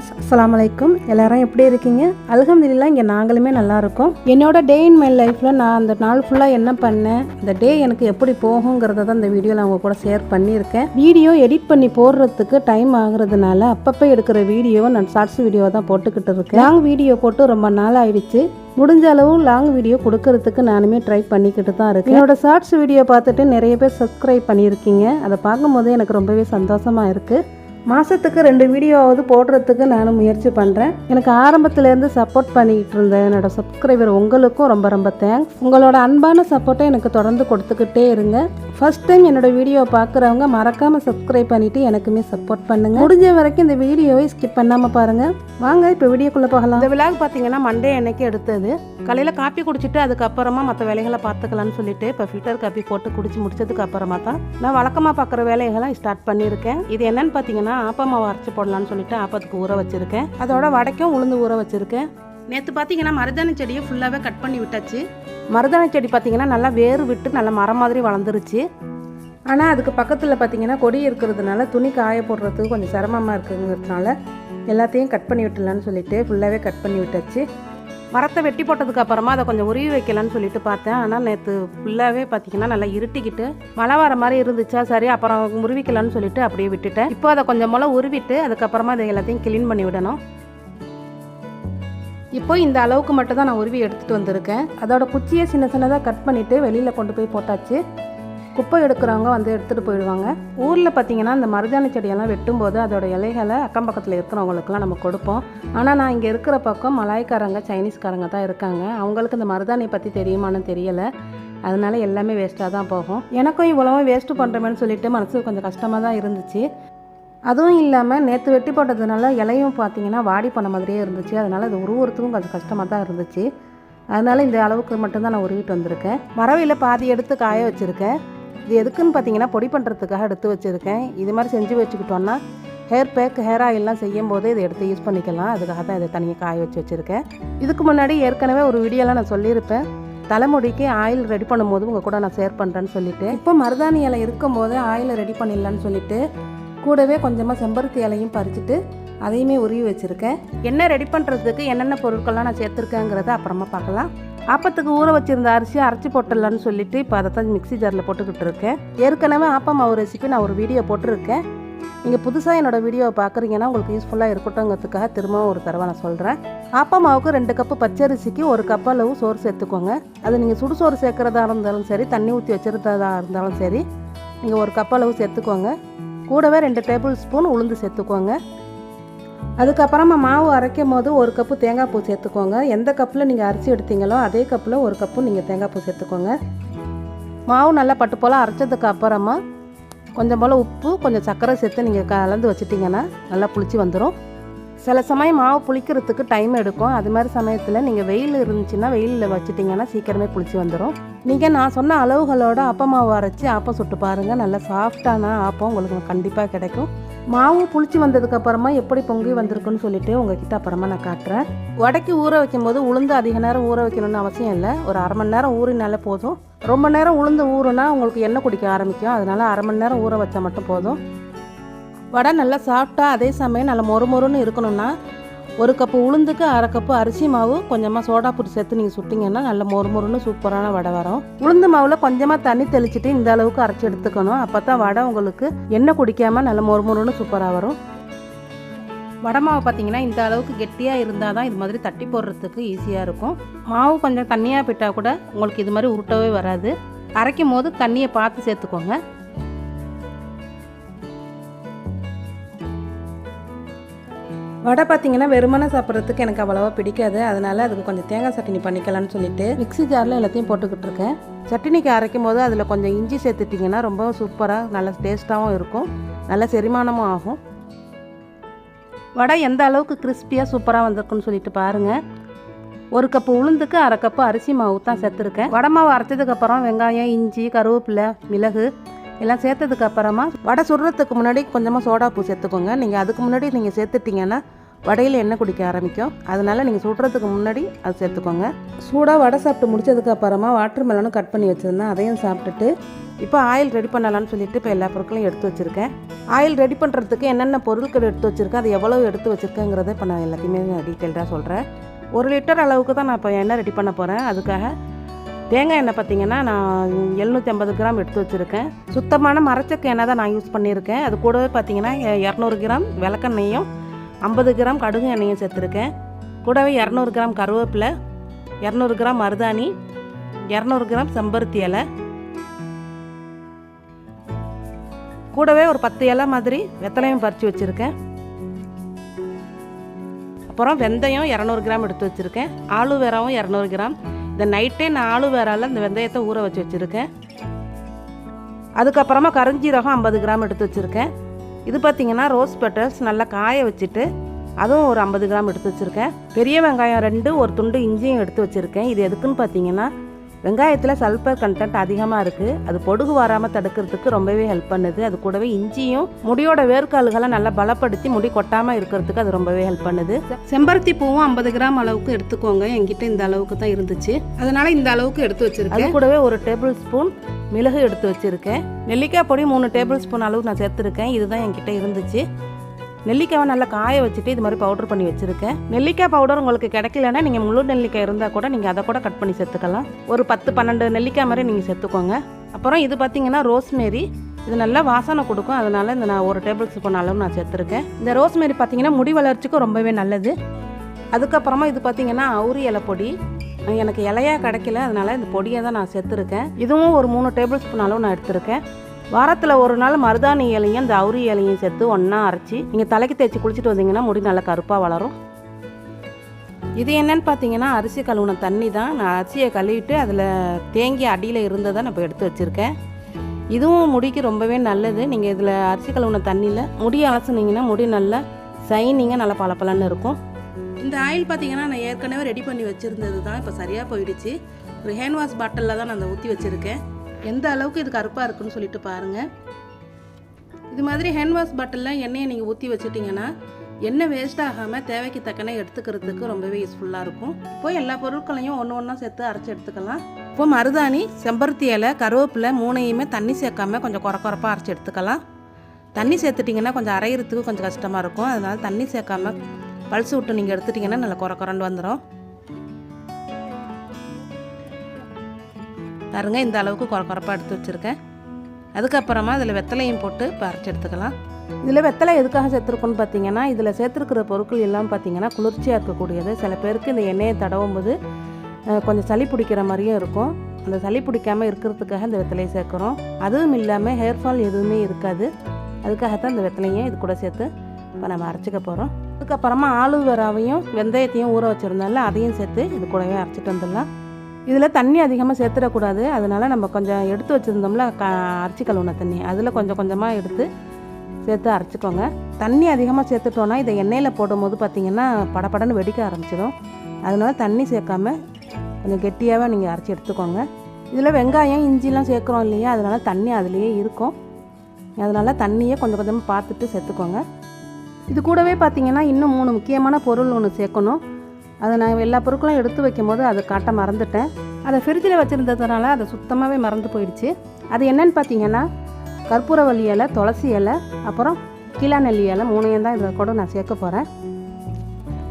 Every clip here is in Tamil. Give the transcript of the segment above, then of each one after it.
ஃப்ரெண்ட்ஸ் அஸ்லாம் வலைக்கும் எல்லாரும் எப்படி இருக்கீங்க? அல்ஹம்துலில்லா இங்கே நாங்களுமே நல்லா இருக்கோம் என்னோட டே இன் மை லைஃப்பில் நான் அந்த நாள் ஃபுல்லாக என்ன பண்ணேன்? இந்த டே எனக்கு எப்படி போகுங்கிறத தான் இந்த வீடியோவில் அவங்க கூட ஷேர் பண்ணியிருக்கேன். வீடியோ எடிட் பண்ணி போடுறதுக்கு டைம் ஆகுறதுனால அப்பப்போ எடுக்கிற வீடியோவை நான் ஷார்ட்ஸ் வீடியோ தான் போட்டுக்கிட்டு இருக்கேன். லாங் வீடியோ போட்டு ரொம்ப நாள் ஆயிடுச்சு. முடிஞ்ச அளவு லாங் வீடியோ கொடுக்கறதுக்கு நானுமே ட்ரை பண்ணிக்கிட்டு தான் இருக்கேன். என்னோட ஷார்ட்ஸ் வீடியோ பார்த்துட்டு நிறைய பேர் சப்ஸ்கிரைப் பண்ணியிருக்கீங்க. அதை பார்க்கும்போது எனக்கு ரொம்பவே சந்தோஷமாக இருக்குது மாதத்துக்கு ரெண்டு வீடியோவாவது போடுறதுக்கு நானும் முயற்சி பண்ணுறேன் எனக்கு ஆரம்பத்துலேருந்து சப்போர்ட் பண்ணிக்கிட்டு இருந்த என்னோடய சப்ஸ்கிரைபர் உங்களுக்கும் ரொம்ப ரொம்ப தேங்க்ஸ் உங்களோட அன்பான சப்போர்ட்டை எனக்கு தொடர்ந்து கொடுத்துக்கிட்டே இருங்க. ஃபர்ஸ்ட் டைம் என்னோட வீடியோ பார்க்குறவங்க மறக்காமல் சப்ஸ்கிரைப் பண்ணிவிட்டு எனக்குமே சப்போர்ட் பண்ணுங்கள் முடிஞ்ச வரைக்கும் இந்த வீடியோவை ஸ்கிப் பண்ணாமல் பாருங்கள் வாங்க இப்போ வீடியோக்குள்ளே போகலாம். இந்த விழாக்கு பார்த்தீங்கன்னா மண்டே அன்னைக்கு எடுத்தது. காலையில் காப்பி குடிச்சிட்டு அதுக்கப்புறமா மற்ற வேலைகளை பார்த்துக்கலாம்னு சொல்லிட்டு இப்போ ஃபில்டர் காப்பி போட்டு குடிச்சு முடிச்சதுக்கு அப்புறமா தான் நான் வழக்கமாக பார்க்குற வேலைகளை ஸ்டார்ட் பண்ணியிருக்கேன். இது என்னன்னு பார்த்தீங்கன்னா ஆப்பமாவை அரைச்சி போடலாம்னு சொல்லிட்டு ஆப்பத்துக்கு ஊற வச்சிருக்கேன். அதோட வடைக்கும் உளுந்து ஊற வச்சிருக்கேன். நேற்று பார்த்தீங்கன்னா மருதாணி செடியை ஃபுல்லாகவே கட் பண்ணி விட்டாச்சு. மருதாணி செடி பார்த்தீங்கன்னா நல்லா வேர் விட்டு நல்லா மரம் மாதிரி வளர்ந்துருச்சு. ஆனால் அதுக்கு பக்கத்தில் பார்த்தீங்கன்னா கொடி இருக்கிறதுனால துணி காய போடுறதுக்கு கொஞ்சம் சிரமமாக இருக்குங்கிறதுனால எல்லாத்தையும் கட் பண்ணி விட்டுலான்னு சொல்லிட்டு ஃபுல்லாகவே கட் பண்ணி விட்டாச்சு. மரத்தை வெட்டி போட்டதுக்கு அப்புறமா அதை கொஞ்சம் உருவி வைக்கலான்னு சொல்லிட்டு பார்த்தேன். ஆனால் நேற்று ஃபுல்லாகவே பார்த்தீங்கன்னா நல்லா இருட்டிக்கிட்டு மழை வர மாதிரி இருந்துச்சா சரி அப்புறம் உருவிக்கலான்னு சொல்லிட்டு அப்படியே விட்டுட்டேன். இப்போ அதை கொஞ்சம் போல் உருவிட்டு அதுக்கப்புறமா அதை எல்லாத்தையும் க்ளீன் பண்ணி விடணும். இப்போ இந்த அளவுக்கு மட்டும் தான் நான் உருவி எடுத்துகிட்டு வந்திருக்கேன். அதோட குச்சியை சின்ன சின்னதாக கட் பண்ணிவிட்டு வெளியில் கொண்டு போய் போட்டாச்சு. குப்பை எடுக்கிறவங்க வந்து எடுத்துகிட்டு போயிடுவாங்க. ஊரில் பார்த்தீங்கன்னா இந்த மருதாணி செடியெல்லாம் வெட்டும்போது அதோட இலைகளை அக்கம் பக்கத்தில் இருக்கிறவங்களுக்குலாம் நம்ம கொடுப்போம். ஆனால் நான் இங்கே இருக்கிற பக்கம் மலாய்க்காரங்க சைனீஸ்காரங்க தான் இருக்காங்க. அவங்களுக்கு இந்த மருதாணி பற்றி தெரியுமான்னு தெரியலை. அதனால எல்லாமே வேஸ்ட்டாக தான் போகும். எனக்கும் இவ்வளவும் வேஸ்ட்டு பண்ணுறமேன்னு சொல்லிட்டு மனசு கொஞ்சம் கஷ்டமாக தான் இருந்துச்சு. அதுவும் இல்லாமல் நேற்று வெட்டி போட்டதுனால இலையும் பார்த்தீங்கன்னா வாடி பண்ண மாதிரியே இருந்துச்சு. அதனால் அது உருவுறதுக்கும் கொஞ்சம் கஷ்டமாக தான் இருந்துச்சு. அதனால் இந்த அளவுக்கு மட்டும்தான் நான் உருவிட்டு வந்திருக்கேன். மரவையில் பாதி எடுத்து காய வச்சுருக்கேன். இது எதுக்குன்னு பார்த்தீங்கன்னா பொடி பண்ணுறதுக்காக எடுத்து வச்சுருக்கேன். இது மாதிரி செஞ்சு வச்சுக்கிட்டோன்னா ஹேர் பேக் ஹேர் ஆயிலெலாம் செய்யும் போது இதை எடுத்து யூஸ் பண்ணிக்கலாம். அதுக்காக தான் இதை தனியாக காய வச்சு வச்சுருக்கேன். இதுக்கு முன்னாடி ஏற்கனவே ஒரு வீடியோலாம் நான் சொல்லியிருப்பேன். தலைமுடிக்கு ஆயில் ரெடி பண்ணும்போது உங்கள் கூட நான் ஷேர் பண்ணுறேன்னு சொல்லிட்டு. இப்போ மருதாணி இலை இருக்கும்போது ஆயிலை ரெடி பண்ணிடலான்னு சொல்லிவிட்டு கூடவே கொஞ்சமாக செம்பருத்தி இலையும் பறிச்சுட்டு அதையுமே உருவி வச்சுருக்கேன். என்ன ரெடி பண்ணுறதுக்கு என்னென்ன பொருட்கள்லாம் நான் சேர்த்துருக்கேங்கிறத அப்புறமா பார்க்கலாம். ஆப்பத்துக்கு ஊற வச்சிருந்த அரிசியை அரைச்சி போட்டுடலான்னு சொல்லிட்டு இப்போ அதை தான் மிக்ஸி ஜாரில் போட்டுக்கிட்டு இருக்கேன். ஏற்கனவே ஆப்பம் மாவு ரெசிபி நான் ஒரு வீடியோ போட்டிருக்கேன். நீங்கள் புதுசாக என்னோடய வீடியோவை பார்க்குறீங்கன்னா உங்களுக்கு யூஸ்ஃபுல்லாக இருக்கட்டும்ங்கிறதுக்காக திரும்பவும் ஒரு தடவை நான் சொல்கிறேன் ஆப்பம் மாவுக்கு ரெண்டு கப்பு பச்சரிசிக்கு ஒரு கப் அளவு சோறு சேர்த்துக்கோங்க. அது நீங்கள் சுடுசோறு சேர்க்குறதா இருந்தாலும் சரி தண்ணி ஊற்றி வச்சுருந்ததாக இருந்தாலும் சரி நீங்கள் ஒரு கப் அளவு சேர்த்துக்கோங்க. கூடவே ரெண்டு டேபிள் ஸ்பூன் உளுந்து சேர்த்துக்கோங்க. அதுக்கப்புறமா மாவு அரைக்கும் போது ஒரு கப்பு தேங்காய் பூ சேர்த்துக்கோங்க. எந்த கப்பில் நீங்கள் அரிசி எடுத்தீங்களோ அதே கப்பில் ஒரு கப்பு நீங்கள் தேங்காய் பூ சேர்த்துக்கோங்க. மாவு நல்லா பட்டு போல் அரைச்சதுக்கு அப்புறமா கொஞ்சம் போல் உப்பு கொஞ்சம் சர்க்கரை சேர்த்து நீங்கள் கலந்து வச்சிட்டிங்கன்னா நல்லா புளிச்சு வந்துடும் சில சமயம் மாவு புளிக்கிறதுக்கு டைம் எடுக்கும். அது மாதிரி சமயத்தில் நீங்கள் வெயில் இருந்துச்சுன்னா வெயிலில் வச்சிட்டிங்கன்னா சீக்கிரமே புளிச்சு வந்துடும் நீங்கள் நான் சொன்ன அளவுகளோட அப்ப மாவு அரைச்சி ஆப்பம் சுட்டு பாருங்கள் நல்லா சாஃப்டான ஆப்பம் உங்களுக்கு கண்டிப்பாக கிடைக்கும். மாவு புளிச்சு வந்ததுக்கு அப்புறமா எப்படி பொங்கி வந்திருக்குன்னு சொல்லிட்டு உங்ககிட்ட அப்புறமா நான் காட்டுறேன். உடக்கி ஊற வைக்கும் போது உளுந்து அதிக நேரம் ஊற வைக்கணும்னு அவசியம் இல்லை. ஒரு அரை மணி நேரம் ஊறினாலே போதும். ரொம்ப நேரம் உளுந்து ஊறுனா உங்களுக்கு எண்ணெய் குடிக்க ஆரம்பிக்கும். அதனால அரை மணி நேரம் ஊற வச்சா மட்டும் போதும். வடை நல்லா சாஃப்டாக அதே சமயம் நல்லா மொறு மொறுன்னு இருக்கணும்னா ஒரு கப்பு உளுந்துக்கு அரை கப்பு அரிசி மாவு கொஞ்சமாக சோடா பொடி சேர்த்து நீங்கள் சுட்டிங்கன்னா நல்ல மொறு மொறுன்னு சூப்பரான வடை வரும். உளுந்து மாவில் கொஞ்சமாக தண்ணி தெளிச்சிட்டு இந்த அளவுக்கு அரைச்சி எடுத்துக்கணும். அப்போ தான் வடை உங்களுக்கு எண்ணெய் குடிக்காமல் நல்ல மொறு மொறுன்னு சூப்பராக வரும். வடை மாவு பார்த்தீங்கன்னா இந்த அளவுக்கு கெட்டியாக இருந்தால் தான் இது மாதிரி தட்டி போடுறதுக்கு ஈஸியாக இருக்கும். மாவு கொஞ்சம் தண்ணியாக போயிட்டால் கூட உங்களுக்கு இது மாதிரி உருட்டவே வராது. அரைக்கும் போது தண்ணியை பார்த்து சேர்த்துக்கோங்க. வடை பார்த்தீங்கன்னா வெறுமனை சாப்பிட்றதுக்கு எனக்கு அவ்வளோவா பிடிக்காது. அதனால் அதுக்கு கொஞ்சம் தேங்காய் சட்னி பண்ணிக்கலாம்னு சொல்லிட்டு மிக்ஸி ஜாரில் எல்லாத்தையும் போட்டுக்கிட்டு இருக்கேன். சட்னிக்கு அரைக்கும் போது அதில் கொஞ்சம் இஞ்சி சேர்த்துட்டிங்கன்னா ரொம்ப சூப்பராக நல்ல டேஸ்ட்டாகவும் இருக்கும். நல்ல செரிமானமும் ஆகும். வடை எந்த அளவுக்கு கிறிஸ்பியாக சூப்பராக வந்திருக்குன்னு சொல்லிட்டு பாருங்கள் ஒரு கப்பு உளுந்துக்கு அரை கப்பு அரிசி மாவு தான் சேர்த்துருக்கேன். வடை மாவு அரைச்சதுக்கப்புறம் வெங்காயம் இஞ்சி கருவேப்பிலை மிளகு எல்லாம் சேர்த்ததுக்கு அப்புறமா வடை சுடுறதுக்கு முன்னாடி கொஞ்சமாக சோடா பூ சேர்த்துக்கோங்க. நீங்கள் அதுக்கு முன்னாடி நீங்கள் சேர்த்துட்டிங்கன்னா வடையில் எண்ணெய் குடிக்க ஆரம்பிக்கும். அதனால நீங்கள் சுடுறதுக்கு முன்னாடி அது சேர்த்துக்கோங்க. சூடாக வடை சாப்பிட்டு முடிச்சதுக்கு அப்புறமா வாட்டர் மெலனும் கட் பண்ணி வச்சுருந்தேன். அதையும் சாப்பிட்டுட்டு இப்போ ஆயில் ரெடி பண்ணலாம்னு சொல்லிட்டு இப்போ எல்லா பொருட்களையும் எடுத்து வச்சுருக்கேன். ஆயில் ரெடி பண்ணுறதுக்கு என்னென்ன பொருட்கள் எடுத்து வச்சுருக்கேன் அது எவ்வளோ எடுத்து வச்சுருக்கேங்கிறத இப்போ நான் எல்லாத்தையுமே டீட்டெயில்டாக சொல்கிறேன் ஒரு லிட்டர் அளவுக்கு தான் நான் இப்போ எண்ணெய் ரெடி பண்ண போகிறேன் அதுக்காக தேங்காய் எண்ணெய் பார்த்தீங்கன்னா நான் எழுநூற்றி ஐம்பது கிராம் எடுத்து வச்சுருக்கேன். சுத்தமான மரச்சக்க எண்ணெய் தான் நான் யூஸ் பண்ணியிருக்கேன். அது கூடவே பார்த்தீங்கன்னா இரநூறு கிராம் விளக்கெண்ணெயும் ஐம்பது கிராம் கடுகு எண்ணெயும் சேர்த்துருக்கேன். கூடவே இரநூறு கிராம் கருவேப்பிலை இரநூறு கிராம் மருதாணி இரநூறு கிராம் செம்பருத்தி இலை. கூடவே ஒரு பத்து இலை மாதிரி வெத்தலையும் பறித்து வச்சுருக்கேன். அப்புறம் வெந்தயம் இரநூறு கிராம் எடுத்து வச்சுருக்கேன். ஆலுவேராவும் இரநூறு கிராம். இந்த நைட்டே நான் ஆளு வேறால இந்த வெந்தயத்தை ஊற வச்சு வச்சுருக்கேன். அதுக்கப்புறமா கருஞ்சீரகம் ஐம்பது கிராம் எடுத்து வச்சுருக்கேன். இது பார்த்தீங்கன்னா ரோஸ் பெட்டல்ஸ் நல்லா காய வச்சுட்டு அதுவும் ஒரு ஐம்பது கிராம் எடுத்து வச்சுருக்கேன். பெரிய வெங்காயம் ரெண்டு ஒரு துண்டு இஞ்சியும் எடுத்து வச்சுருக்கேன். இது எதுக்குன்னு பார்த்தீங்கன்னா வெங்காயத்தில் சல்ஃபர் கண்டென்ட் அதிகமாக இருக்குது அது பொடுகு வராமல் தடுக்கிறதுக்கு ரொம்பவே ஹெல்ப் பண்ணுது. அது கூடவே இஞ்சியும் முடியோட வேர்க்கால்களை நல்லா பலப்படுத்தி முடி கொட்டாமல் இருக்கிறதுக்கு அது ரொம்பவே ஹெல்ப் பண்ணுது. செம்பருத்தி பூவும் ஐம்பது கிராம் அளவுக்கு எடுத்துக்கோங்க. என்கிட்ட இந்த அளவுக்கு தான் இருந்துச்சு. அதனால இந்த அளவுக்கு எடுத்து வச்சிருக்கேன். அது கூடவே ஒரு டேபிள் ஸ்பூன் மிளகு எடுத்து வச்சிருக்கேன். நெல்லிக்காய் பொடி மூணு டேபிள் ஸ்பூன் அளவு நான் சேர்த்துருக்கேன். இதுதான் என்கிட்ட இருந்துச்சு. நெல்லிக்காவை நல்லா காய வச்சுட்டு இது மாதிரி பவுடர் பண்ணி வச்சுருக்கேன். நெல்லிக்காய் பவுடர் உங்களுக்கு கிடைக்கலன்னா நீங்கள் முழு நெல்லிக்காய் இருந்தால் கூட நீங்கள் அதை கூட கட் பண்ணி சேர்த்துக்கலாம். ஒரு பத்து பன்னெண்டு நெல்லிக்காய் மாதிரி நீங்கள் சேர்த்துக்கோங்க. அப்புறம் இது பார்த்தீங்கன்னா ரோஸ்மேரி இது நல்லா வாசனை கொடுக்கும். அதனால் இந்த நான் ஒரு டேபிள் ஸ்பூன் அளவு நான் சேர்த்துருக்கேன். இந்த ரோஸ்மேரி பார்த்தீங்கன்னா முடி வளர்ச்சிக்கும் ரொம்பவே நல்லது. அதுக்கப்புறமா இது பார்த்தீங்கன்னா அவுரி இலை பொடி. எனக்கு இலையா கிடைக்கல. அதனால் இந்த பொடியை தான் நான் சேர்த்துருக்கேன். இதுவும் ஒரு மூணு டேபிள் ஸ்பூன் அளவு நான் எடுத்திருக்கேன். வாரத்தில் ஒரு நாள் மருதாணி இலையும் இந்த அவுரி இலையும் சேர்த்து ஒன்றா அரைச்சி நீங்கள் தலைக்கு தேய்ச்சி குளிச்சுட்டு வந்தீங்கன்னா முடி நல்லா கருப்பாக வளரும். இது என்னன்னு பார்த்தீங்கன்னா அரிசி கழுவுன தண்ணி தான். நான் அரிசியை கழுவிட்டு அதில் தேங்கி அடியில் இருந்ததை நான் இப்போ எடுத்து வச்சுருக்கேன். இதுவும் முடிக்கு ரொம்பவே நல்லது. நீங்கள் இதில் அரிசி கழுவுன தண்ணியில் முடி அலசுனீங்கன்னா முடி நல்லா சைனிங்காக நல்லா பளபளன்னு இருக்கும். இந்த ஆயில் பார்த்தீங்கன்னா நான் ஏற்கனவே ரெடி பண்ணி வச்சுருந்தது தான் இப்போ சரியாக போயிடுச்சு. ஒரு ஹேண்ட் வாஷ் பாட்டிலில் தான் நான் அதை ஊற்றி வச்சுருக்கேன். எந்த அளவுக்கு இது கருப்பாக இருக்குன்னு சொல்லிட்டு பாருங்கள் இது மாதிரி ஹேண்ட் வாஷ் பாட்டிலில் எண்ணெயை நீங்கள் ஊற்றி வச்சுட்டிங்கன்னா எண்ணெய் வேஸ்ட் ஆகாமல் தேவைக்கு தக்கன எடுத்துக்கிறதுக்கு ரொம்பவே யூஸ்ஃபுல்லாக இருக்கும். இப்போ எல்லா பொருட்களையும் ஒன்று ஒன்றா சேர்த்து அரைச்சி எடுத்துக்கலாம். இப்போ மருதாணி செம்பருத்தி இலை கருவேப்பிலை மூணையுமே தண்ணி சேர்க்காம கொஞ்சம் குறை குறைப்பாக அரைச்சி எடுத்துக்கலாம். தண்ணி சேர்த்துட்டிங்கன்னா கொஞ்சம் அரைகிறதுக்கு கொஞ்சம் கஷ்டமாக இருக்கும். அதனால் தண்ணி சேர்க்காம பல்ஸ் விட்டு நீங்கள் எடுத்துட்டிங்கன்னா நல்லா குறை குறண்டு வந்துடும் பாருங்க இந்த அளவுக்கு குறக்குறப்பாக எடுத்து வச்சுருக்கேன். அதுக்கப்புறமா அதில் வெத்தலையும் போட்டு இப்போ அரைச்சி எடுத்துக்கலாம். இதில் வெத்தலை எதுக்காக சேர்த்துருக்கோன்னு பார்த்தீங்கன்னா இதில் சேர்த்துருக்கிற பொருட்கள் எல்லாம் பார்த்தீங்கன்னா குளிர்ச்சியாக இருக்கக்கூடியது. சில பேருக்கு இந்த எண்ணெயை தடவும் போது கொஞ்சம் சளி பிடிக்கிற மாதிரியும் இருக்கும். அந்த சளி பிடிக்காமல் இருக்கிறதுக்காக இந்த வெத்தலையை சேர்க்குறோம். அதுவும் இல்லாமல் ஹேர் ஃபால் எதுவுமே இருக்காது. அதுக்காகத்தான் இந்த வெத்தலையும் இது கூட சேர்த்து இப்போ நம்ம அரைச்சிக்க போகிறோம் அதுக்கப்புறமா ஆலுவேராவையும் வெந்தயத்தையும் ஊற வச்சுருந்தால அதையும் சேர்த்து இது கூடவே அரைச்சிட்டு வந்துடலாம். இதில் தண்ணி அதிகமாக சேர்த்துடக்கூடாது. அதனால் நம்ம கொஞ்சம் எடுத்து வச்சுருந்தோம்ல க அரைச்சி கழுவுன தண்ணி. அதில் கொஞ்சம் கொஞ்சமாக எடுத்து சேர்த்து அரைச்சிக்கோங்க. தண்ணி அதிகமாக சேர்த்துட்டோன்னா இதை எண்ணெயில் போடும்போது பார்த்திங்கன்னா படப்படன்னு வெடிக்க ஆரம்பிச்சிடும். அதனால தண்ணி சேர்க்காம கொஞ்சம் கெட்டியாகவே நீங்கள் அரைச்சி எடுத்துக்கோங்க. இதில் வெங்காயம் இஞ்சிலாம் சேர்க்குறோம் இல்லையா? அதனால தண்ணி அதுலேயே இருக்கும். அதனால தண்ணியை கொஞ்சம் கொஞ்சமாக பார்த்துட்டு சேர்த்துக்கோங்க. இது கூடவே பார்த்திங்கன்னா இன்னும் மூணு முக்கியமான பொருள் ஒன்று சேர்க்கணும். அதை நான் எல்லா பொருட்களும் எடுத்து வைக்கும் போது அதை காட்ட மறந்துட்டேன். அதை ஃப்ரிட்ஜில் வச்சுருந்ததுனால அதை சுத்தமாகவே மறந்து போயிடுச்சு. அது என்னன்னு பார்த்தீங்கன்னா கற்பூரவள்ளி இலை துளசி இலை அப்புறம் கீழா நெல்லி இலை மூணையும் தான் இதில் கூட நான் சேர்க்க போகிறேன்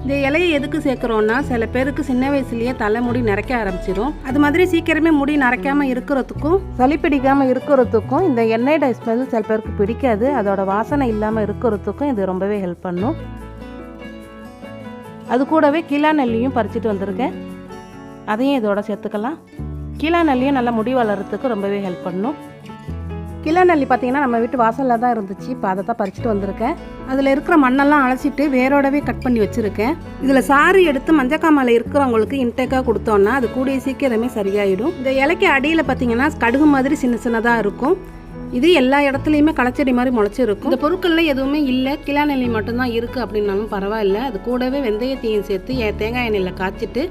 இந்த இலையை எதுக்கு சேர்க்குறோன்னா சில பேருக்கு சின்ன வயசுலேயே தலைமுடி நரைக்க ஆரம்பிச்சிடும் அது மாதிரி சீக்கிரமே முடி நரைக்காமல் இருக்கிறதுக்கும் சளி பிடிக்காமல் இருக்கிறதுக்கும் இந்த எண்ணெயோட ஸ்மெல் சில பேருக்கு பிடிக்காது. அதோட வாசனை இல்லாமல் இருக்கிறதுக்கும் இது ரொம்பவே ஹெல்ப் பண்ணும். அது கூடவே கீழா நெல்லியும் பறிச்சுட்டு வந்திருக்கேன். அதையும் இதோட சேர்த்துக்கலாம். கீழா நெல்லியும் நல்லா முடி வளர்கிறதுக்கு ரொம்பவே ஹெல்ப் பண்ணும். கிலா நெல்லி பார்த்தீங்கன்னா நம்ம வீட்டு வாசலில் தான் இருந்துச்சு. இப்போ அதை தான் பறிச்சுட்டு வந்திருக்கேன். அதில் இருக்கிற மண்ணெல்லாம் அலசிட்டு வேரோடவே கட் பண்ணி வச்சுருக்கேன். இதில் சாறு எடுத்து மஞ்சக்காமலை இருக்கிறவங்களுக்கு இன்டேக்காக கொடுத்தோன்னா அது கூடிய சீக்கிரமே சரியாயிடும். இந்த இலைக்கு அடியில் பார்த்தீங்கன்னா கடுகு மாதிரி சின்ன சின்னதாக இருக்கும். இது எல்லா இடத்துலையுமே களைச்செடி மாதிரி முளைச்சிருக்கும். இந்த பொருட்கள்ல எதுவுமே இல்லை. கிளா நெல்லி மட்டும்தான் இருக்குது அப்படின்னாலும் பரவாயில்ல. அது கூடவே வெந்தயத்தையும் சேர்த்து ஏ தேங்காய் எண்ணெயில் காய்ச்சிட்டு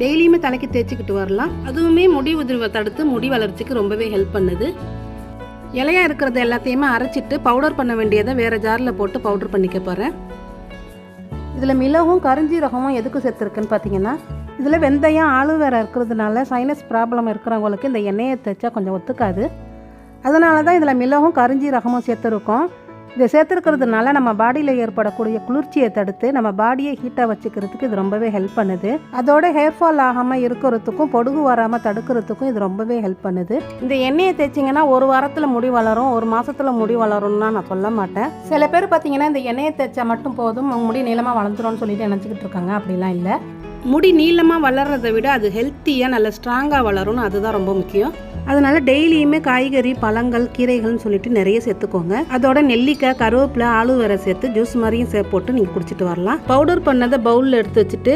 டெய்லியுமே தலைக்கு தேய்ச்சிக்கிட்டு வரலாம். அதுவுமே முடி உதிர்வை தடுத்து முடி வளர்ச்சிக்கு ரொம்பவே ஹெல்ப் பண்ணுது. இலையா இருக்கிறது எல்லாத்தையுமே அரைச்சிட்டு பவுடர் பண்ண வேண்டியதை வேறு ஜாரில் போட்டு பவுடர் பண்ணிக்க போகிறேன் இதில் மிளகும் கருஞ்சீரகமும் எதுக்கு சேர்த்துருக்குன்னு பார்த்தீங்கன்னா இதில் வெந்தயம் ஆலுவேரா இருக்கிறதுனால சைனஸ் ப்ராப்ளம் இருக்கிறவங்களுக்கு இந்த எண்ணெயை தேய்ச்சா கொஞ்சம் ஒத்துக்காது. அதனால தான் இதில் மிளகும் கருஞ்சீரகமும் சேர்த்துருக்கோம். இதை சேர்த்துருக்கிறதுனால நம்ம பாடியில் ஏற்படக்கூடிய குளிர்ச்சியை தடுத்து நம்ம பாடியை ஹீட்டாக வச்சுக்கிறதுக்கு இது ரொம்பவே ஹெல்ப் பண்ணுது. அதோட ஹேர் ஃபால் ஆகாமல் இருக்கிறதுக்கும் பொடுகு வராமல் தடுக்கிறதுக்கும் இது ரொம்பவே ஹெல்ப் பண்ணுது. இந்த எண்ணெயை தேய்ச்சிங்கன்னா ஒரு வாரத்தில் முடி வளரும் ஒரு மாதத்தில் முடி வளரும்னா நான் சொல்ல மாட்டேன். சில பேர் பார்த்தீங்கன்னா இந்த எண்ணெயை தேய்ச்சா மட்டும் போதும் உங்க முடி நீளமாக வளர்ந்துரும்னு சொல்லிட்டு நினச்சிக்கிட்டு இருக்காங்க. அப்படிலாம் இல்லை. முடி நீளமாக வளர்றதை விட அது ஹெல்த்தியாக நல்ல ஸ்ட்ராங்காக வளரும்னு அதுதான் ரொம்ப முக்கியம். அதனால டெய்லியுமே காய்கறி பழங்கள் கீரைகள்னு சொல்லிட்டு நிறைய சேர்த்துக்கோங்க. அதோட நெல்லிக்காய் கருவேப்பிலை ஆலுவேரை சேர்த்து ஜூஸ் மாதிரியும் சே போட்டு நீங்கள் குடிச்சிட்டு வரலாம். பவுடர் பண்ணதை பவுலில் எடுத்து வச்சுட்டு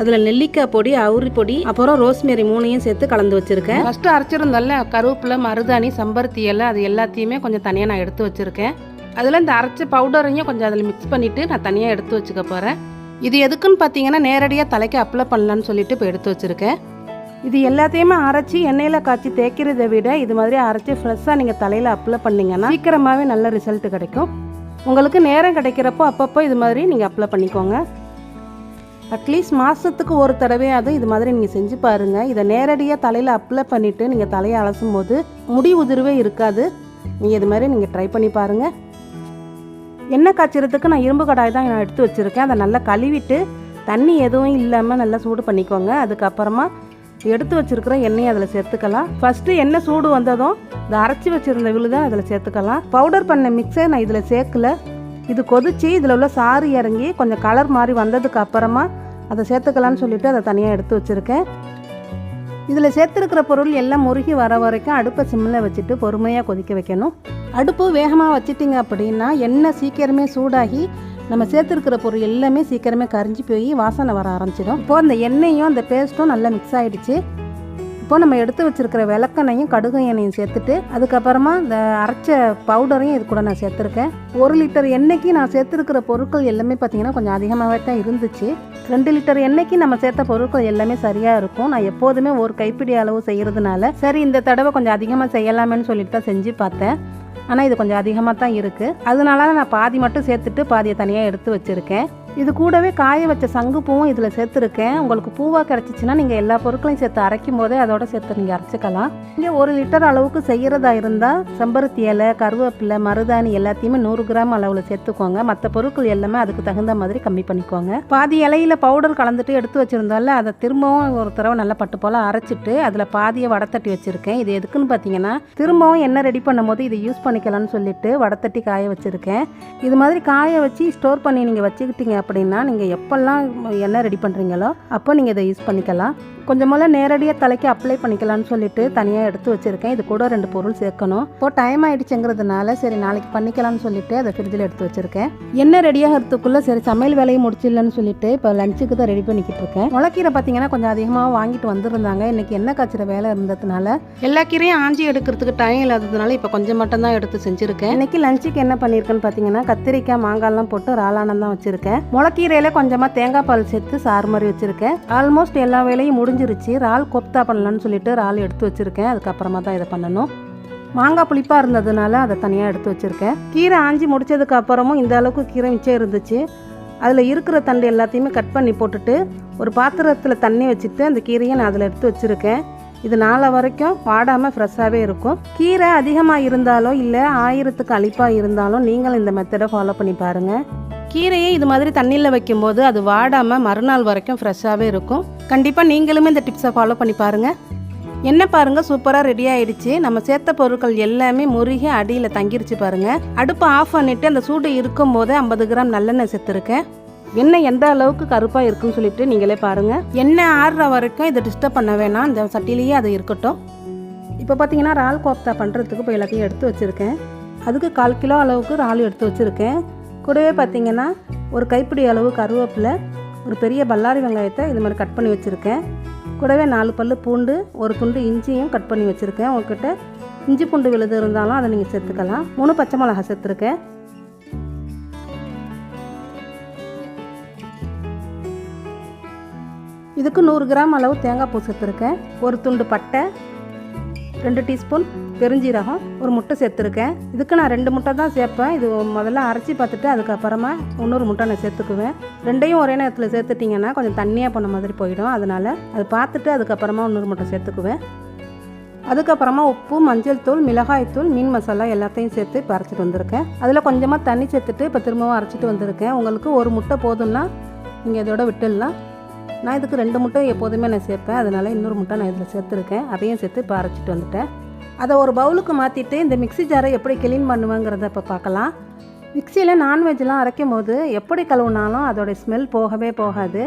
அதில் நெல்லிக்காய் பொடி அவுரி பொடி அப்புறம் ரோஸ்மேரி மூணையும் சேர்த்து கலந்து வச்சுருக்கேன். ஃபஸ்ட்டு அரைச்சிருந்தோம்ல கருவேப்பிலை மருதாணி சம்பருத்தி இலை அது எல்லாத்தையுமே கொஞ்சம் தனியாக நான் எடுத்து வச்சுருக்கேன். அதில் இந்த அரைச்ச பவுடரையும் கொஞ்சம் அதில் மிக்ஸ் பண்ணிவிட்டு நான் தனியாக எடுத்து வச்சுக்க போகிறேன் இது எதுக்குன்னு பார்த்தீங்கன்னா நேரடியாக தலைக்கு அப்ளை பண்ணலான்னு சொல்லிட்டு இப்போ எடுத்து வச்சுருக்கேன். இது எல்லாத்தையுமே அரைச்சி எண்ணெயில் காய்ச்சி தேய்க்கிறதை விட இது மாதிரி அரைச்சி ஃப்ரெஷ்ஷாக நீங்கள் தலையில் அப்ளை பண்ணிங்கன்னா சீக்கிரமாகவே நல்ல ரிசல்ட் கிடைக்கும். உங்களுக்கு நேரம் கிடைக்கிறப்போ அப்பப்போ இது மாதிரி நீங்கள் அப்ளை பண்ணிக்கோங்க. அட்லீஸ்ட் மாதத்துக்கு ஒரு தடவையாவது இது மாதிரி நீங்கள் செஞ்சு பாருங்கள் இதை நேரடியாக தலையில் அப்ளை பண்ணிவிட்டு நீங்கள் தலையை அலசும் போது முடி உதிர்வே இருக்காது. நீங்கள் இது மாதிரி நீங்கள் ட்ரை பண்ணி பாருங்கள் எண்ணெய் காய்ச்சறதுக்கு நான் இரும்பு கடாய் தான் நான் எடுத்து வச்சுருக்கேன். அதை நல்லா கழுவிட்டு தண்ணி எதுவும் இல்லாமல் நல்லா சூடு பண்ணிக்கோங்க. அதுக்கப்புறமா எடுத்து வச்சிருக்கிற எண்ணெயை அதில் சேர்த்துக்கலாம். ஃபஸ்ட்டு எண்ணெய் சூடு வந்ததும் இந்த அரைச்சி வச்சிருந்த விழுதை அதில் சேர்த்துக்கலாம். பவுடர் பண்ண மிக்ஸை நான் இதில் சேர்க்கல. இது கொதிச்சு இதில் உள்ள சாறு இறங்கி கொஞ்சம் கலர் மாதிரி வந்ததுக்கு அப்புறமா அதை சேர்த்துக்கலான்னு சொல்லிட்டு அதை தனியாக எடுத்து வச்சுருக்கேன். இதில் சேர்த்துருக்கிற பொருள் எல்லாம் முருகி வர வரைக்கும் அடுப்பை சிம்மில் வச்சுட்டு பொறுமையாக கொதிக்க வைக்கணும். அடுப்பு வேகமாக வச்சிட்டிங்க அப்படின்னா எண்ணெய் சீக்கிரமே சூடாகி நம்ம சேர்த்துருக்கிற பொருள் எல்லாமே சீக்கிரமே கரைஞ்சி போய் வாசனை வர ஆரம்பிச்சிடும். இப்போது அந்த எண்ணெயும் அந்த பேஸ்ட்டும் நல்லா மிக்ஸ் ஆகிடுச்சு இப்போது நம்ம எடுத்து வச்சிருக்கிற விளக்கெண்ணையும் கடுகு எண்ணெயும் சேர்த்துட்டு அதுக்கப்புறமா இந்த அரைச்ச பவுடரையும் இது கூட நான் சேர்த்துருக்கேன். ஒரு லிட்டர் எண்ணெய்க்கு நான் சேர்த்துருக்கிற பொருட்கள் எல்லாமே பார்த்தீங்கன்னா கொஞ்சம் அதிகமாகவே தான் இருந்துச்சு. ரெண்டு லிட்டர் எண்ணெய்க்கு நம்ம சேர்த்த பொருட்கள் எல்லாமே சரியாக இருக்கும். நான் எப்போதுமே ஒரு கைப்பிடி அளவு செய்கிறதுனால சரி இந்த தடவை கொஞ்சம் அதிகமாக செய்யலாமேன்னு சொல்லிட்டு தான் செஞ்சு பார்த்தேன். ஆனால் இது கொஞ்சம் அதிகமாக தான் இருக்குது அதனால நான் பாதி மட்டும் சேர்த்துட்டு பாதியை தனியாக எடுத்து வச்சுருக்கேன். இது கூடவே காய வச்ச சங்குப்பூவும் இதில் சேர்த்துருக்கேன். உங்களுக்கு பூவாக கிடச்சிச்சின்னா நீங்கள் எல்லா பொருட்களையும் சேர்த்து அரைக்கும் போதே அதோட சேர்த்து நீங்கள் அரைச்சிக்கலாம். இங்கே ஒரு லிட்டர் அளவுக்கு செய்கிறதா இருந்தால் செம்பருத்தி இலை கருவேப்பிலை மருதாணி எல்லாத்தையுமே நூறு கிராம் அளவில் சேர்த்துக்கோங்க. மற்ற பொருட்கள் எல்லாமே அதுக்கு தகுந்த மாதிரி கம்மி பண்ணிக்கோங்க. பாதி இலையில பவுடர் கலந்துட்டு எடுத்து வச்சுருந்தால அதை திரும்பவும் ஒரு தடவை நல்லா பட்டு போல் அரைச்சிட்டு அதில் பாதியை வடத்தட்டி வச்சுருக்கேன். இது எதுக்குன்னு பார்த்தீங்கன்னா திரும்பவும் எண்ணெய் ரெடி பண்ணும்போது இதை யூஸ் பண்ணிக்கலாம்னு சொல்லிட்டு வடத்தட்டி காய வச்சுருக்கேன். இது மாதிரி காய வச்சு ஸ்டோர் பண்ணி நீங்கள் வச்சுக்கிட்டீங்க அப்படின்னா நீங்கள் எப்போல்லாம் எண்ணெய் ரெடி பண்ணுறீங்களோ அப்போ நீங்கள் இதை யூஸ் பண்ணிக்கலாம். கொஞ்சமெல்லாம் நேரடியாக தலைக்கு அப்ளை பண்ணிக்கலாம்னு சொல்லிட்டு தனியாக எடுத்து வச்சுருக்கேன். இது கூட ரெண்டு பொருள் சேர்க்கணும். இப்போ டைம் ஆகிடுச்சுங்கிறதுனால சரி நாளைக்கு பண்ணிக்கலாம்னு சொல்லிட்டு அதை ஃப்ரிட்ஜில் எடுத்து வச்சுருக்கேன். எண்ணெய் ரெடியாகிறதுக்குள்ளே சரி சமையல் வேலையை முடிச்சிடலன்னு சொல்லிட்டு இப்போ லஞ்சுக்கு தான் ரெடி பண்ணிக்கிட்டு இருக்கேன். முளைக்கீரை பார்த்தீங்கன்னா கொஞ்சம் அதிகமாக வாங்கிட்டு வந்திருந்தாங்க. இன்றைக்கி எண்ணெய் காய்ச்சிற வேலை இருந்ததுனால எல்லா கீரையும் ஆஞ்சி எடுக்கிறதுக்கு டைம் இல்லாததுனால இப்போ கொஞ்சம் மட்டும் தான் எடுத்து செஞ்சுருக்கேன். இன்னைக்கு லஞ்சுக்கு என்ன பண்ணியிருக்கேன்னு பார்த்தீங்கன்னா கத்திரிக்காய் மாங்காய்லாம் போட்டு ராலானம் தான் வச்சுருக்கேன். முளைக்கீரையில கொஞ்சமாக தேங்காய் பால் சேர்த்து சாறு மாதிரி வச்சுருக்கேன். ஆல்மோஸ்ட் எல்லா வேலையும் முடிஞ்சிருச்சு இறால் கொப்தா பண்ணலான்னு சொல்லிட்டு இறால் எடுத்து வச்சுருக்கேன். அதுக்கப்புறமா தான் இதை பண்ணணும். மாங்காய் புளிப்பாக இருந்ததுனால அதை தனியாக எடுத்து வச்சுருக்கேன். கீரை ஆஞ்சி முடித்ததுக்கு அப்புறமும் இந்த அளவுக்கு கீரை மிச்சம் இருந்துச்சு. அதில் இருக்கிற தண்டு எல்லாத்தையுமே கட் பண்ணி போட்டுட்டு ஒரு பாத்திரத்தில் தண்ணி வச்சுட்டு அந்த கீரையை நான் அதில் எடுத்து வச்சுருக்கேன். இது நாளை வரைக்கும் வாடாமல் ஃப்ரெஷ்ஷாகவே இருக்கும். கீரை அதிகமாக இருந்தாலும் இல்லை ஆயிரத்துக்கு அழிப்பாக இருந்தாலும் நீங்களும் இந்த மெத்தடை ஃபாலோ பண்ணி பாருங்கள் கீரையை இது மாதிரி தண்ணியில் வைக்கும்போது அது வாடாமல் மறுநாள் வரைக்கும் ஃப்ரெஷ்ஷாகவே இருக்கும். கண்டிப்பாக நீங்களுமே இந்த டிப்ஸை ஃபாலோ பண்ணி பாருங்கள் என்ன பாருங்க சூப்பராக ரெடி ஆயிடுச்சு. நம்ம சேர்த்த பொருட்கள் எல்லாமே முருகி அடியில் தங்கிருச்சு பாருங்கள் அடுப்பை ஆஃப் பண்ணிட்டு அந்த சூடு இருக்கும் போதே ஐம்பது கிராம் நல்லெண்ணெய் சேர்த்துருக்கேன். எண்ணெய் எந்த அளவுக்கு கருப்பாக இருக்குன்னு சொல்லிட்டு நீங்களே பாருங்கள் எண்ணெய் ஆறுற வரைக்கும் இதை டிஸ்டர்ப் பண்ண வேணாம். இந்த சட்டிலேயே அது இருக்கட்டும். இப்போ பார்த்தீங்கன்னா இறால் கோப்தா பண்ணுறதுக்கு இப்போ எல்லாத்தையும் எடுத்து வச்சுருக்கேன். அதுக்கு கால் கிலோ அளவுக்கு இறால் எடுத்து வச்சுருக்கேன். கூடவே பார்த்தீங்கன்னா ஒரு கைப்பிடி அளவு கருவேப்பிலை ஒரு பெரிய பல்லாரி வெங்காயத்தை இது மாதிரி கட் பண்ணி வச்சுருக்கேன். கூடவே நாலு பல் பூண்டு ஒரு துண்டு இஞ்சியும் கட் பண்ணி வச்சுருக்கேன். உங்ககிட்ட இஞ்சி பூண்டு விழுது இருந்தாலும் அதை நீங்கள் சேர்த்துக்கலாம். மூணு பச்சை மிளகா சேர்த்துருக்கேன். இதுக்கு நூறு கிராம் அளவு தேங்காய் பூ சேர்த்துருக்கேன். ஒரு துண்டு பட்டை ரெண்டு டீஸ்பூன் பெருஞ்சீரகம் ஒரு முட்டை சேர்த்துருக்கேன். இதுக்கு நான் ரெண்டு முட்டை தான் சேர்ப்பேன். இது முதல்ல அரைச்சி பார்த்துட்டு அதுக்கப்புறமா இன்னொரு முட்டை நான் சேர்த்துக்குவேன். ரெண்டையும் ஒரே நேரத்தில் சேர்த்துட்டிங்கன்னா கொஞ்சம் தண்ணியாக போன மாதிரி போயிடும். அதனால் அது பார்த்துட்டு அதுக்கப்புறமா இன்னொரு முட்டை சேர்த்துக்குவேன். அதுக்கப்புறமா உப்பு மஞ்சள் தூள் மிளகாய் தூள் மீன் மசாலா எல்லாத்தையும் சேர்த்து இப்போ அரைச்சிட்டு வந்திருக்கேன். அதில் கொஞ்சமாக தண்ணி சேர்த்துட்டு இப்போ திரும்பவும் அரைச்சிட்டு வந்திருக்கேன். உங்களுக்கு ஒரு முட்டை போதும்னா நீங்கள் இதோட விட்டுடலாம். நான் இதுக்கு ரெண்டு முட்டை எப்போதுமே நான் சேர்ப்பேன். அதனால் இன்னொரு முட்டை நான் இதில் சேர்த்துருக்கேன். அதையும் சேர்த்து இப்போ அரைச்சிட்டு வந்துட்டேன். அதை ஒரு பவுலுக்கு மாற்றிட்டு இந்த மிக்ஸி ஜாரை எப்படி க்ளீன் பண்ணுவேங்கிறத இப்போ பார்க்கலாம் மிக்சியில் நான்வெஜ்லாம் அரைக்கும் போது எப்படி கழுவுனாலும் அதோடய ஸ்மெல் போகவே போகாது.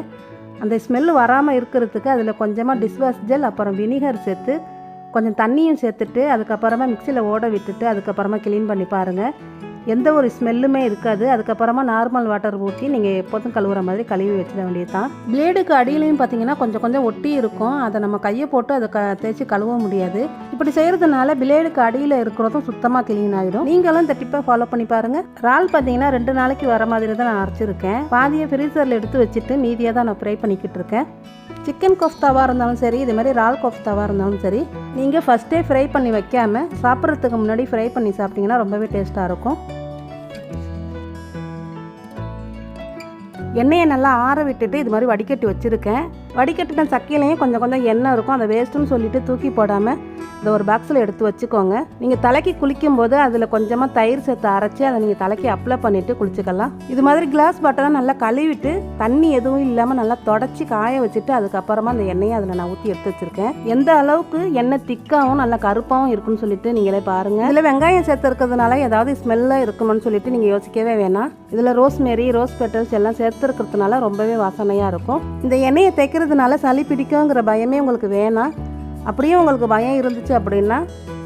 அந்த ஸ்மெல் வராமல் இருக்கிறதுக்கு அதில் கொஞ்சமாக டிஷ்வாஷ் ஜெல் அப்புறம் வினிகர் சேர்த்து கொஞ்சம் தண்ணியும் சேர்த்துட்டு அதுக்கப்புறமா மிக்சியில் ஓட விட்டுட்டு அதுக்கப்புறமா க்ளீன் பண்ணி பாருங்கள் எந்த ஒரு ஸ்மெல்லுமே இருக்காது. அதுக்கப்புறமா நார்மல் வாட்டர் ஊற்றி நீங்கள் எப்போதும் கழுவுற மாதிரி கழுவி வச்சிட வேண்டியது தான் பிளேடுக்கு அடியிலையும் பார்த்தீங்கன்னா கொஞ்சம் கொஞ்சம் ஒட்டி இருக்கும். அதை நம்ம கையை போட்டு அதை க தேய்ச்சி கழுவ முடியாது. இப்படி செய்கிறதுனால பிளேடுக்கு அடியில் இருக்கிறதும் சுத்தமாக க்ளீன் ஆகிடும் நீங்களும் இந்த டிப்பை ஃபாலோ பண்ணி பாருங்கள் இறால் பார்த்தீங்கன்னா ரெண்டு நாளைக்கு வர மாதிரி தான் நான் அரைச்சிருக்கேன். பாதியை ஃப்ரீசரில் எடுத்து வச்சுட்டு மீதியாக தான் நான் ஃப்ரை பண்ணிக்கிட்டு இருக்கேன். சிக்கன் கோஃப்தாவாக இருந்தாலும் சரி இது மாதிரி ரால் கோஃப்தாவாக இருந்தாலும் சரி நீங்கள் ஃபஸ்ட்டே ஃப்ரை பண்ணி வைக்காமல் சாப்பிட்றதுக்கு முன்னாடி ஃப்ரை பண்ணி சாப்பிட்டிங்கன்னா ரொம்பவே டேஸ்ட்டாக இருக்கும். எண்ணெயை நல்லா ஆற விட்டுட்டு இது மாதிரி வடிகட்டி வச்சுருக்கேன். வடிகட்டின சக்கையிலையும் கொஞ்சம் கொஞ்சம் எண்ணெய் இருக்கும். அதை வேஸ்ட்டுன்னு சொல்லிட்டு தூக்கி போடாமல் இந்த ஒரு பாக்ஸில் எடுத்து வச்சுக்கோங்க. நீங்கள் தலைக்கு குளிக்கும் போது அதில் கொஞ்சமாக தயிர் சேர்த்து அரைச்சி அதை நீங்கள் தலைக்கு அப்ளை பண்ணிவிட்டு குளிச்சுக்கலாம். இது மாதிரி கிளாஸ் பாட்டை நல்லா கழுவிட்டு தண்ணி எதுவும் இல்லாமல் நல்லா தொடச்சி காய வச்சுட்டு அதுக்கப்புறமா அந்த எண்ணெயை அதில் நான் ஊற்றி எடுத்து வச்சுருக்கேன். எந்த அளவுக்கு எண்ணெய் திக்காகவும் நல்லா கருப்பாகவும் இருக்குன்னு சொல்லிட்டு நீங்களே பாருங்கள் இதில் வெங்காயம் சேர்த்து இருக்கிறதுனால ஏதாவது ஸ்மெல்லாக இருக்குமான்னு சொல்லிட்டு நீங்கள் யோசிக்கவே வேணாம். இதில் ரோஸ்மெரி ரோஸ் பெட்டல்ஸ் எல்லாம் சேர்த்துருக்கிறதுனால ரொம்பவே வாசனையாக இருக்கும். இந்த எண்ணெயை தைக்கிறதுனால சளி பிடிக்குங்கிற பயமே உங்களுக்கு வேணாம். அப்படியே உங்களுக்கு பயம் இருந்துச்சு அப்படின்னா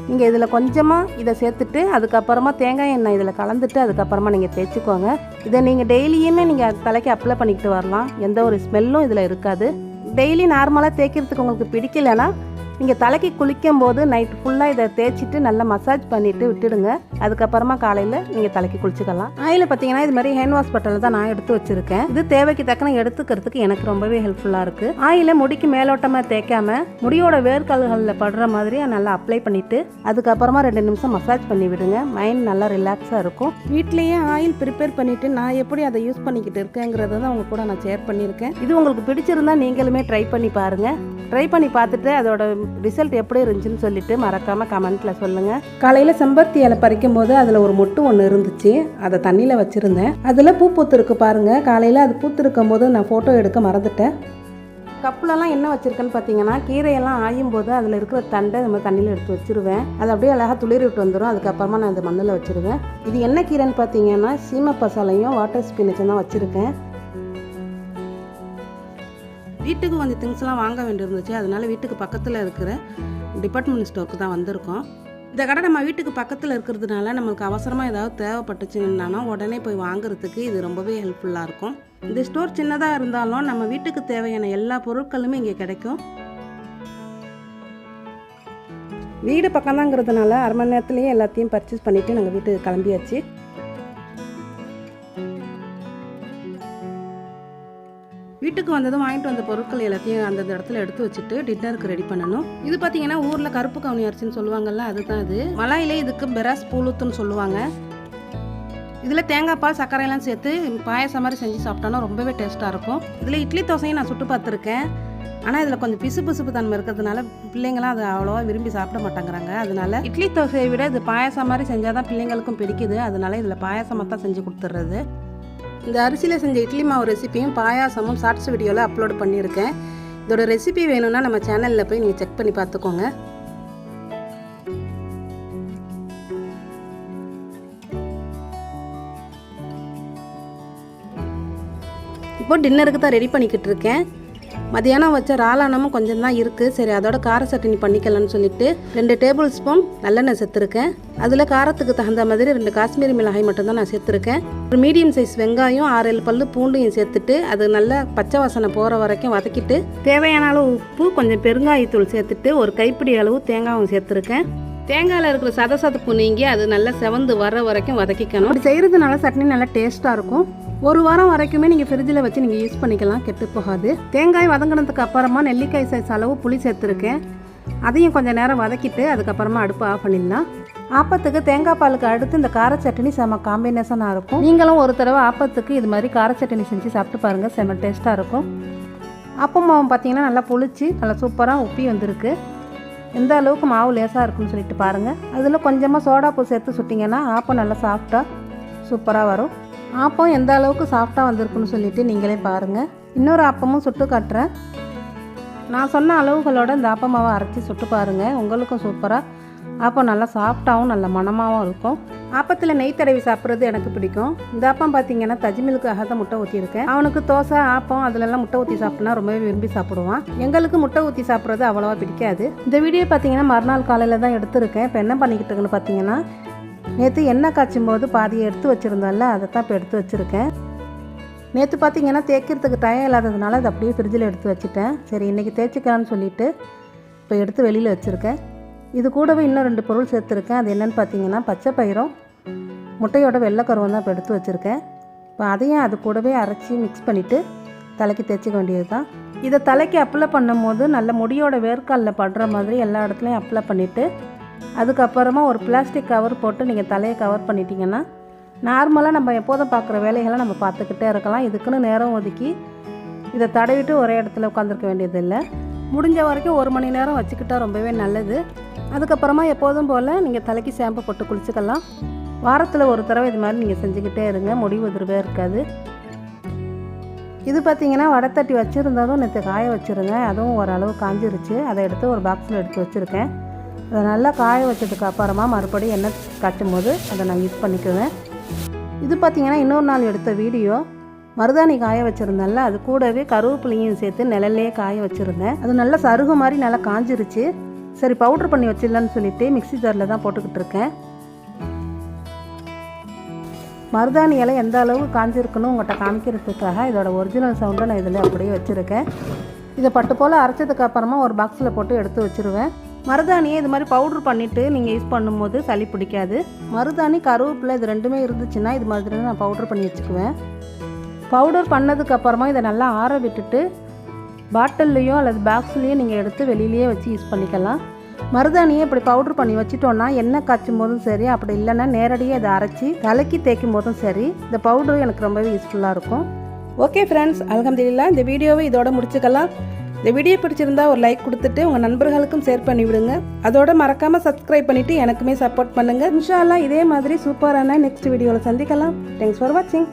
நீங்கள் இதில் கொஞ்சமாக இதை சேர்த்துட்டு அதுக்கப்புறமா தேங்காய் எண்ணெய் இதில் கலந்துட்டு அதுக்கப்புறமா நீங்கள் தேய்ச்சிக்கோங்க. இதை நீங்கள் டெய்லியுமே நீங்கள் தலைக்கு அப்ளை பண்ணிக்கிட்டு வரலாம். எந்த ஒரு ஸ்மெல்லும் இதில் இருக்காது. டெய்லி நார்மலாக தேய்க்கிறதுக்கு உங்களுக்கு பிடிக்கலைன்னா நீங்கள் தலைக்கு குளிக்கும் போது நைட் ஃபுல்லாக இதை தேய்ச்சிட்டு நல்லா மசாஜ் பண்ணிவிட்டு விட்டுடுங்க. அதுக்கப்புறமா காலையில் நீங்கள் தலைக்கு குளிச்சுக்கலாம். ஆயில் பார்த்தீங்கன்னா இது மாதிரி ஹேண்ட் வாஷ் பட்டனில் தான் நான் எடுத்து வச்சுருக்கேன். இது தேவைக்கு தக்கன எடுத்துக்கிறதுக்கு எனக்கு ரொம்பவே ஹெல்ப்ஃபுல்லாக இருக்குது ஆயிலை முடிக்கு மேலோட்டமாக தேய்க்காம முடியோட வேர்க்கல்களில் படுற மாதிரி நல்லா அப்ளை பண்ணிவிட்டு அதுக்கப்புறமா ரெண்டு நிமிஷம் மசாஜ் பண்ணி விடுங்க. மைண்ட் நல்லா ரிலாக்ஸாக இருக்கும். வீட்லேயே ஆயில் ப்ரிப்பேர் பண்ணிவிட்டு நான் எப்படி அதை யூஸ் பண்ணிக்கிட்டு இருக்கேங்கிறத தான் உங்கள் கூட நான் ஷேர் பண்ணியிருக்கேன். இது உங்களுக்கு பிடிச்சிருந்தா நீங்களுமே ட்ரை பண்ணி பாருங்கள் ட்ரை பண்ணி பார்த்துட்டு அதோட ரிசல்ட் எப்படி இருந்துச்சுன்னு சொல்லிட்டு மறக்காமல் கமெண்ட்டில் சொல்லுங்கள் காலையில் செம்பருத்தி இலை பறிக்கும் போது அதில் ஒரு மொட்டு ஒன்று இருந்துச்சு. அதை தண்ணியில் வச்சுருந்தேன். அதில் பூ பூத்துருக்கு பாருங்கள் காலையில் அது பூத்திருக்கும் போது நான் ஃபோட்டோ எடுக்க மறந்துட்டேன். கப்புலலாம் என்ன வச்சுருக்கேன்னு பார்த்தீங்கன்னா கீரையெல்லாம் ஆயும் போது அதில் இருக்கிற தண்டை மாதிரி தண்ணியில் எடுத்து வச்சிருவேன். அது அப்படியே அழகாக துளிர் விட்டு வந்துடும் அதுக்கப்புறமா நான் இந்த மண்ணில் வச்சுருவேன். இது என்ன கீரைன்னு பார்த்தீங்கன்னா சீம பசாலையும் வாட்டர் ஸ்பினிச்சும் தான் வச்சுருக்கேன். வீட்டுக்கு கொஞ்சம் திங்ஸ்லாம் வாங்க வேண்டியிருந்துச்சு. அதனால வீட்டுக்கு பக்கத்தில் இருக்கிற டிபார்ட்மெண்ட் ஸ்டோருக்கு தான் வந்திருக்கோம். இந்த கடை நம்ம வீட்டுக்கு பக்கத்தில் இருக்கிறதுனால நம்மளுக்கு அவசரமாக ஏதாவது தேவைப்பட்டுச்சுன்னா உடனே போய் வாங்குறதுக்கு இது ரொம்பவே ஹெல்ப்ஃபுல்லாக இருக்கும். இந்த ஸ்டோர் சின்னதாக இருந்தாலும் நம்ம வீட்டுக்கு தேவையான எல்லா பொருட்களுமே இங்கே கிடைக்கும். வீடு பக்கம்தாங்கிறதுனால அரை மணி நேரத்துலேயே எல்லாத்தையும் பர்ச்சேஸ் பண்ணிவிட்டு நாங்கள் வீட்டுக்கு கிளம்பியாச்சு. வீட்டுக்கு வந்ததும் வாங்கிட்டு வந்த பொருட்கள் எல்லாத்தையும் அந்தந்த இடத்துல எடுத்து வச்சுட்டு டின்னருக்கு ரெடி பண்ணணும். இது பார்த்தீங்கன்னா ஊரில் கருப்பு கவுனி அரிசின்னு சொல்லுவாங்கல்ல அதுதான் இது. மலாயிலே இதுக்கு பெராஸ் பூலுத்துன்னு சொல்லுவாங்க. இதில் தேங்காய் பால் சர்க்கரையெல்லாம் சேர்த்து பாயசம் மாதிரி செஞ்சு சாப்பிட்டோன்னா ரொம்பவே டேஸ்ட்டாக இருக்கும். இதில் இட்லி தோசையும் நான் சுட்டு பார்த்துருக்கேன். ஆனால் இதில் கொஞ்சம் பிசு பிசுப்பு தன்மை இருக்கிறதுனால பிள்ளைங்களாம் அதை அவ்வளோவா விரும்பி சாப்பிட மாட்டேங்கிறாங்க. அதனால இட்லி தோசையை விட இது பாயசம் மாதிரி செஞ்சால் தான் பிள்ளைங்களுக்கும் பிடிக்குது. அதனால இதில் பாயசமாக தான் செஞ்சு கொடுத்துட்றது இந்த அரிசியில் செஞ்ச இட்லி மாவு ரெசிபியும் பாயாசமும் ஷார்ட்ஸ் வீடியோவில் அப்லோட் பண்ணியிருக்கேன். இதோட ரெசிபி வேணும்னா நம்ம சேனலில் போய் நீங்கள் செக் பண்ணி பார்த்துக்கோங்க. இப்போ டின்னருக்கு தான் ரெடி பண்ணிக்கிட்டு இருக்கேன். மதியானம் வச்ச ராலானமும் கொஞ்சம் தான் இருக்குது சரி அதோட கார சட்னி பண்ணிக்கலாம்னு சொல்லிட்டு ரெண்டு டேபிள் ஸ்பூன் நல்லெண்ணெய் சேர்த்துருக்கேன். அதில் காரத்துக்கு தகுந்த மாதிரி ரெண்டு காஷ்மீரி மிளகாய் மட்டும்தான் நான் சேர்த்துருக்கேன். ஒரு மீடியம் சைஸ் வெங்காயம் ஆறு ஏழு பல்லு பூண்டையும் சேர்த்துட்டு அது நல்லா பச்சை வாசனை போகிற வரைக்கும் வதக்கிட்டு தேவையான அளவு உப்பு கொஞ்சம் பெருங்காயத்தூள் சேர்த்துட்டு ஒரு கைப்பிடி அளவு தேங்காயும் சேர்த்துருக்கேன். தேங்காயில் இருக்கிற சத சதப்பு நீங்கி அது நல்லா செவந்து வர வரைக்கும் வதக்கிக்கணும். அப்படி செய்கிறதுனால சட்னி நல்லா டேஸ்ட்டாக இருக்கும். ஒரு வாரம் வரைக்குமே நீங்கள் ஃப்ரிட்ஜில் வச்சு நீங்கள் யூஸ் பண்ணிக்கலாம் கெட்டு போகாது. தேங்காய் வதங்கினதுக்கு அப்புறமா நெல்லிக்காய் சைஸ் அளவு புளி சேர்த்துருக்கேன். அதையும் கொஞ்சம் நேரம் வதக்கிட்டு அதுக்கப்புறமா அடுப்பு ஆஃப் பண்ணிடலாம். ஆப்பத்துக்கு தேங்காய் பாலுக்கு அடுத்து இந்த கார சட்னி செம காம்பினேஷனாக இருக்கும். நீங்களும் ஒரு தடவை ஆப்பத்துக்கு இது மாதிரி கார சட்னி செஞ்சு சாப்பிட்டு பாருங்கள் செம டேஸ்ட்டாக இருக்கும். அப்பமாவும் பார்த்தீங்கன்னா நல்லா புளிச்சு நல்லா சூப்பராக உப்பி வந்திருக்கு. எந்த அளவுக்கு மாவு லேசாக இருக்குன்னு சொல்லிட்டு பாருங்கள் அதில் கொஞ்சமாக சோடாப்பூ சேர்த்து சுட்டிங்கன்னா ஆப்பம் நல்லா சாஃப்டாக சூப்பராக வரும். ஆப்பம் எந்த அளவுக்கு சாஃப்டாக வந்திருக்குன்னு சொல்லிவிட்டு நீங்களே பாருங்கள் இன்னொரு ஆப்பமும் சுட்டு காட்டுறேன். நான் சொன்ன அளவுகளோட இந்த ஆப்பமாவை அரைச்சி சுட்டு பாருங்கள் உங்களுக்கும் சூப்பராக அப்போ நல்லா சாஃப்டாகவும் நல்ல மணமாகவும் இருக்கும். ஆப்பத்தில் நெய் தடவி சாப்பிட்றது எனக்கு பிடிக்கும். இந்த ஆப்பம் பார்த்தீங்கன்னா தஜ்மிலுக்காக தான் முட்டை ஊற்றிருக்கேன் அவனுக்கு தோசை ஆப்பம் அதிலெல்லாம் முட்டை ஊற்றி சாப்பிட்னா ரொம்பவே விரும்பி சாப்பிடுவான். எங்களுக்கு முட்டை ஊற்றி சாப்பிட்றது அவ்வளோவா பிடிக்காது. இந்த வீடியோ பார்த்தீங்கன்னா மறுநாள் காலையில் தான் எடுத்திருக்கேன். இப்போ என்ன பண்ணிக்கிட்டு இருக்குன்னு பார்த்தீங்கன்னா நேற்று எண்ணெய் காய்ச்சும் போது பாதியை எடுத்து வச்சுருந்தோம்ல அதை தான் இப்போ எடுத்து வச்சுருக்கேன். நேற்று பார்த்தீங்கன்னா தேய்க்கிறதுக்கு டயம் இல்லாததுனால அதை அப்படியே ஃப்ரிட்ஜில் எடுத்து வச்சுட்டேன். சரி இன்றைக்கி தேய்ச்சிக்கலான்னு சொல்லிட்டு இப்போ எடுத்து வெளியில் வச்சுருக்கேன். இது கூடவே இன்னும் ரெண்டு பொருள் சேர்த்துருக்கேன். அது என்னென்னு பார்த்தீங்கன்னா பச்சை பயிரும் முட்டையோட வெள்ளைக்கருவம் தான் இப்போ எடுத்து வச்சுருக்கேன். இப்போ அதையும் அது கூடவே அரைச்சி மிக்ஸ் பண்ணிவிட்டு தலைக்கு தேய்ச்சிக்க வேண்டியது தான் இதை தலைக்கு அப்ளை பண்ணும்போது நல்ல முடியோட வேர்க்காலில் படுற மாதிரி எல்லா இடத்துலையும் அப்ளை பண்ணிவிட்டு அதுக்கப்புறமா ஒரு பிளாஸ்டிக் கவர் போட்டு நீங்கள் தலையை கவர் பண்ணிட்டீங்கன்னா நார்மலாக நம்ம எப்போதும் பார்க்குற வேலைகளை நம்ம பார்த்துக்கிட்டே இருக்கலாம். இதுக்குன்னு நேரம் ஒதுக்கி இதை தடவிட்டு ஒரே இடத்துல உட்காந்துருக்க வேண்டியதில்லை. முடிஞ்ச வரைக்கும் ஒரு மணி நேரம் வச்சுக்கிட்டா ரொம்பவே நல்லது. அதுக்கப்புறமா எப்போதும் போல் நீங்கள் தலைக்கு ஷாம்பு போட்டு குளிச்சுக்கலாம். வாரத்தில் ஒரு தடவை இது மாதிரி நீங்கள் செஞ்சுக்கிட்டே இருங்க. முடி உதிர்வே இருக்காது. இது பார்த்தீங்கன்னா வடத்தட்டி வச்சுருந்ததும் நேற்று காய வச்சுருங்க அதுவும் ஓரளவு காஞ்சிருச்சு. அதை எடுத்து ஒரு பாக்ஸில் எடுத்து வச்சுருக்கேன். அதை நல்லா காய வச்சதுக்கு அப்புறமா மறுபடியும் எண்ணெய் காய்ச்சும் போது அதை நான் யூஸ் பண்ணிக்குவேன். இது பார்த்தீங்கன்னா இன்னொரு நாள் எடுத்த வீடியோ. மருதாணி காய வச்சுருந்தேன்ல அது கூடவே கருவேப்பிலையும் சேர்த்து நிழல்லையே காய வச்சுருந்தேன். அது நல்லா சருகு மாதிரி நல்லா காஞ்சிருச்சு. சரி பவுட்ரு பண்ணி வச்சிடலான்னு சொல்லிட்டு மிக்சி ஜாரில் தான் போட்டுக்கிட்டு இருக்கேன். மருதாணி இலை எந்த அளவு காஞ்சிருக்குன்னு உங்கள்கிட்ட காமிக்கிறதுக்காக இதோட ஒரிஜினல் சவுண்டை நான் இதில் அப்படியே வச்சுருக்கேன். இதை பட்டு போல் அரைச்சதுக்கு அப்புறமா ஒரு பாக்ஸில் போட்டு எடுத்து வச்சுருவேன். மருதாணியை இது மாதிரி பவுட்ரு பண்ணிவிட்டு நீங்கள் யூஸ் பண்ணும்போது சளி பிடிக்காது. மருதாணி கருவேப்பிலை இது ரெண்டுமே இருந்துச்சுன்னா இது மாதிரி நான் பவுட்ரு பண்ணி வச்சுக்குவேன். பவுடர் பண்ணதுக்கு அப்புறமா இதை நல்லா ஆற விட்டுட்டு பாட்டில்லையோ அல்லது பாக்ஸ்லேயோ நீங்கள் எடுத்து வெளியிலேயே வச்சு யூஸ் பண்ணிக்கலாம். மருதாணியை இப்படி பவுட்ரு பண்ணி வச்சிட்டோன்னா எண்ணெய் காய்ச்சும் போதும் சரி அப்படி இல்லைன்னா நேரடியாக இதை அரைச்சி தலைக்கு தேய்க்கும் போதும் சரி இந்த பவுடர் எனக்கு ரொம்பவே யூஸ்ஃபுல்லாக இருக்கும். ஓகே ஃப்ரெண்ட்ஸ் அலகம்துல்லா இந்த வீடியோவை இதோட முடிச்சுக்கலாம். இந்த வீடியோ பிடிச்சிருந்தா ஒரு லைக் கொடுத்துட்டு உங்கள் நண்பர்களுக்கும் ஷேர் பண்ணி விடுங்க. அதோட மறக்காமல் சப்ஸ்கிரைப் பண்ணிவிட்டு எனக்குமே சப்போர்ட் பண்ணுங்கள் இன்ஷால்லா இதே மாதிரி சூப்பரான நெக்ஸ்ட் வீடியோவில் சந்திக்கலாம். தேங்க்ஸ் ஃபார் வாட்சிங்